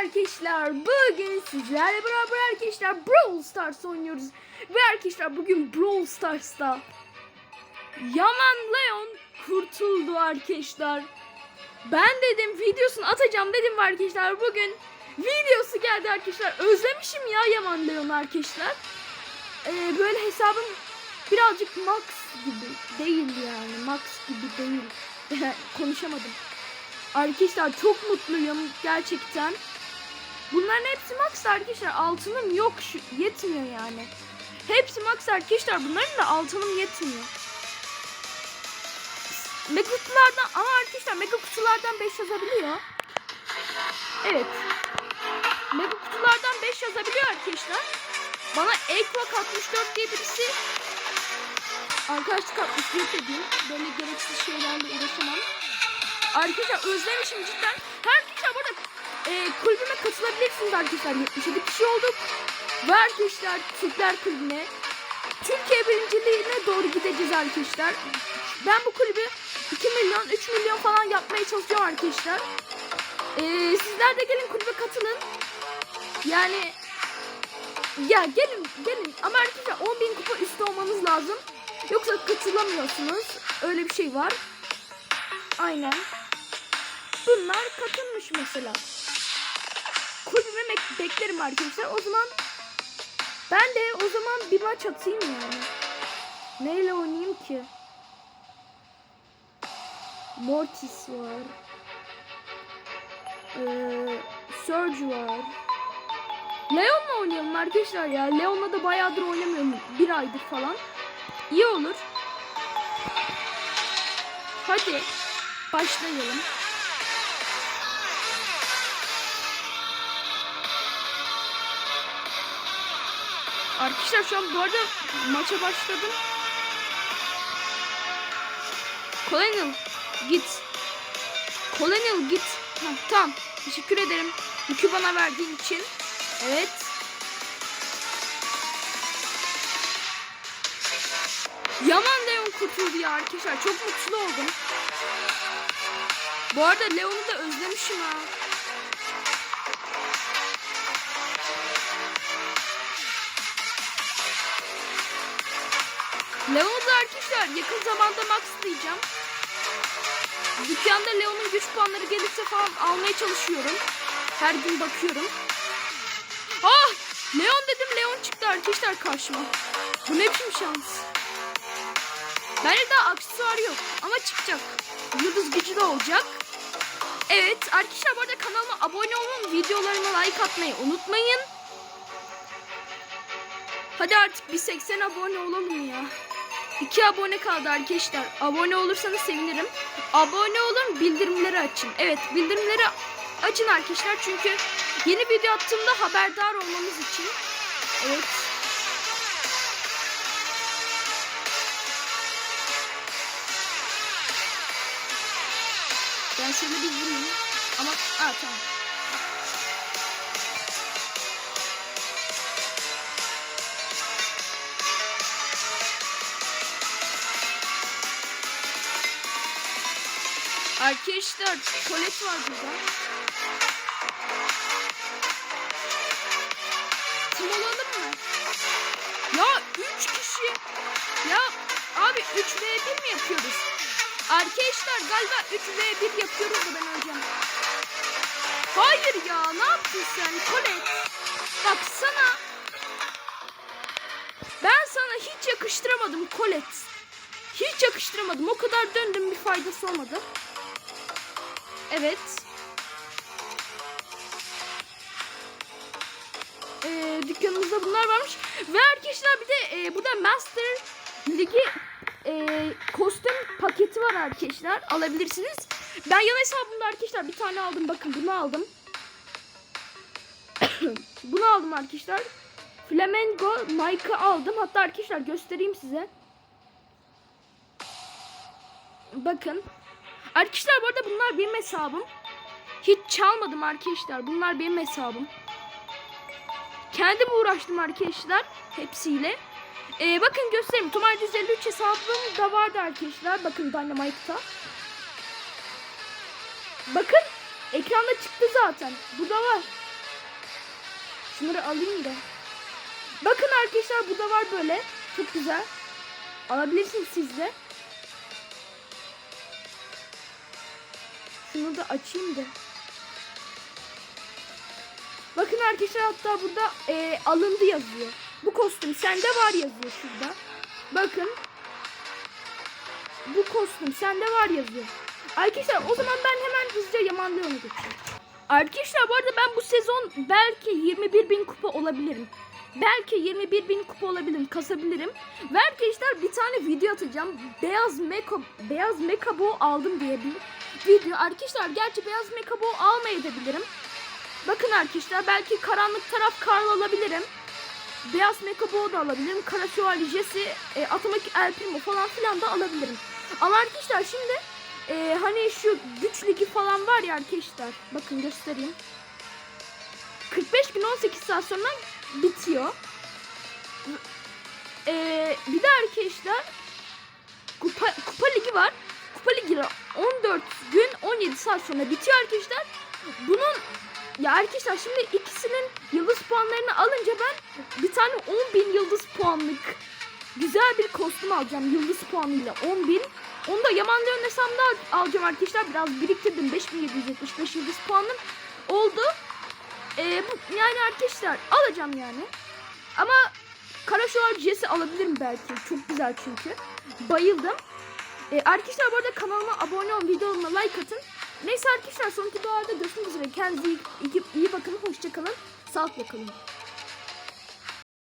arkadaşlar. Bugün sizlerle beraber arkadaşlar Brawl Stars oynuyoruz. Ve arkadaşlar bugün Brawl Stars'ta Yaman Leon kurtuldu arkadaşlar. Ben dedim videosunu atacağım dedim ve arkadaşlar bugün videosu geldi arkadaşlar. Özlemişim ya Yaman Leon arkadaşlar. Ee, böyle hesabım birazcık max gibi değil yani. Max gibi değil. Konuşamadım. Arkadaşlar çok mutluyum gerçekten. Bunların hepsi max arkadaşlar. Altınım yok şu, yetmiyor yani. Hepsi max arkadaşlar. Bunların da altınım yetmiyor. Mega kutulardan ama arkadaşlar mega kutulardan 5 yazabiliyor. Evet. Mega kutulardan 5 yazabiliyor arkadaşlar. Bana Ekvak 64 diye birisi arkadaşlık atmış yok dediğim böyle gereksiz şeylerle uğraşamam. Arkadaşlar özlemişim cidden. Arkadaşlar burada e, kulübüme katılabilirsiniz arkadaşlar. 77 kişi olduk. Ve arkadaşlar Türkler Kulübü'ne Türkiye birinciliğine doğru gideceğiz arkadaşlar. Ben bu kulübü 2 milyon 3 milyon falan yapmaya çalışıyorum arkadaşlar. E, sizler de gelin kulübe katılın. Yani ya gelin gelin ama arkadaşlar 10 bin kupa üstü olmanız lazım. Yoksa katılamıyorsunuz. Öyle bir şey var. Aynen. Bunlar katılmış mesela. Kulübüme beklerim arkadaşlar. O zaman ben de o zaman bir maç atayım yani. Neyle oynayayım ki? Mortis var. Ee, Surge var. Leon'la oynayalım arkadaşlar ya. Leon'la da bayağıdır oynamıyorum. Bir aydır falan. İyi olur. Hadi başlayalım. Arkadaşlar şu an bu arada maça başladım. Colonel git. Colonel git. Heh, tamam. Teşekkür ederim. Yükü bana verdiğin için. Evet. Yaman Leon kurtuldu ya arkadaşlar. Çok mutlu oldum. Bu arada Leon'u da özlemişim ha. Leon'u da arkadaşlar yakın zamanda maxlayacağım. Dükkanda Leon'un güç puanları gelirse falan almaya çalışıyorum. Her gün bakıyorum. Ah! Leon dedim Leon çıktı arkadaşlar karşıma. Bu ne biçim şans. Bende daha aksesuar yok ama çıkacak. Yıldız gücü de olacak. Evet arkadaşlar bu arada kanalıma abone olun. Videolarıma like atmayı unutmayın. Hadi artık bir 80 abone olalım ya. 2 abone kaldı arkadaşlar. Abone olursanız sevinirim. Abone olun bildirimleri açın. Evet bildirimleri açın arkadaşlar çünkü yeni video attığımda haberdar olmanız için. Evet. Ben şöyle bir vurayım. Ama aa tamam. Arkadaşlar tuvalet var burada. Tim olalım mı? Ya 3 kişi. Ya abi 3 v 1 mi yapıyoruz? Arkadaşlar galiba 3 v 1 yapıyoruz da ben öleceğim. Hayır ya ne yaptın sen Colette? Bak sana ben sana hiç yakıştıramadım Colette. Hiç yakıştıramadım. O kadar döndüm bir faydası olmadı. Evet. Ee, dükkanımızda bunlar varmış. Ve arkadaşlar bir de e, burada Master Ligi e, kostüm paketi var arkadaşlar. Alabilirsiniz. Ben yan hesabımda arkadaşlar bir tane aldım. Bakın bunu aldım. bunu aldım arkadaşlar. Flamengo Nike aldım. Hatta arkadaşlar göstereyim size. Bakın. Arkadaşlar bu arada bunlar benim hesabım. Hiç çalmadım arkadaşlar. Bunlar benim hesabım. Kendim uğraştım arkadaşlar. Hepsiyle. Ee, bakın göstereyim. Tomar 153 hesabım da vardı arkadaşlar. Bakın Dynamite'ta. Bakın. Ekranda çıktı zaten. Bu da var. Şunları alayım da. Bakın arkadaşlar bu da var böyle. Çok güzel. Alabilirsiniz siz de. Şunu da açayım da. Bakın arkadaşlar hatta burada e, alındı yazıyor. Bu kostüm sende var yazıyor şurada. Bakın. Bu kostüm sende var yazıyor. Arkadaşlar o zaman ben hemen hızlıca Yaman Leon'a geçeyim. Arkadaşlar bu arada ben bu sezon belki 21 bin kupa olabilirim. Belki 21 bin kupa olabilirim, kasabilirim. Ve arkadaşlar bir tane video atacağım. Beyaz Meka, Beyaz Mekabo aldım diye bir video. Arkadaşlar gerçi Beyaz Mekabo almayabilirim. Bakın arkadaşlar belki karanlık taraf Karl alabilirim. Beyaz Mekabo da alabilirim. Kara Şövalye Jesse, e, Atomic El Primo falan filan da alabilirim. Ama arkadaşlar şimdi e, hani şu güç ligi falan var ya arkadaşlar. Bakın göstereyim. 45 gün 18 saat sonra bitiyor. E, bir de arkadaşlar kupa, kupa ligi var. Kupa ligi 7 saat sonra bitiyor arkadaşlar. Bunun ya arkadaşlar şimdi ikisinin yıldız puanlarını alınca ben bir tane 10.000 yıldız puanlık güzel bir kostüm alacağım yıldız puanıyla 10.000. Onu da Yaman Leon hesabımda alacağım arkadaşlar. Biraz biriktirdim 5775 yıldız puanım oldu. Ee, bu, yani arkadaşlar alacağım yani. Ama Kara Şolar Jesse alabilirim belki. Çok güzel çünkü. Bayıldım. Ee, arkadaşlar bu arada kanalıma abone olun, videoma like atın. Neyse arkadaşlar sonraki videolarda görüşmek üzere. Kendinize iyi, iyi, iyi bakın. Hoşçakalın. Sağlıkla kalın.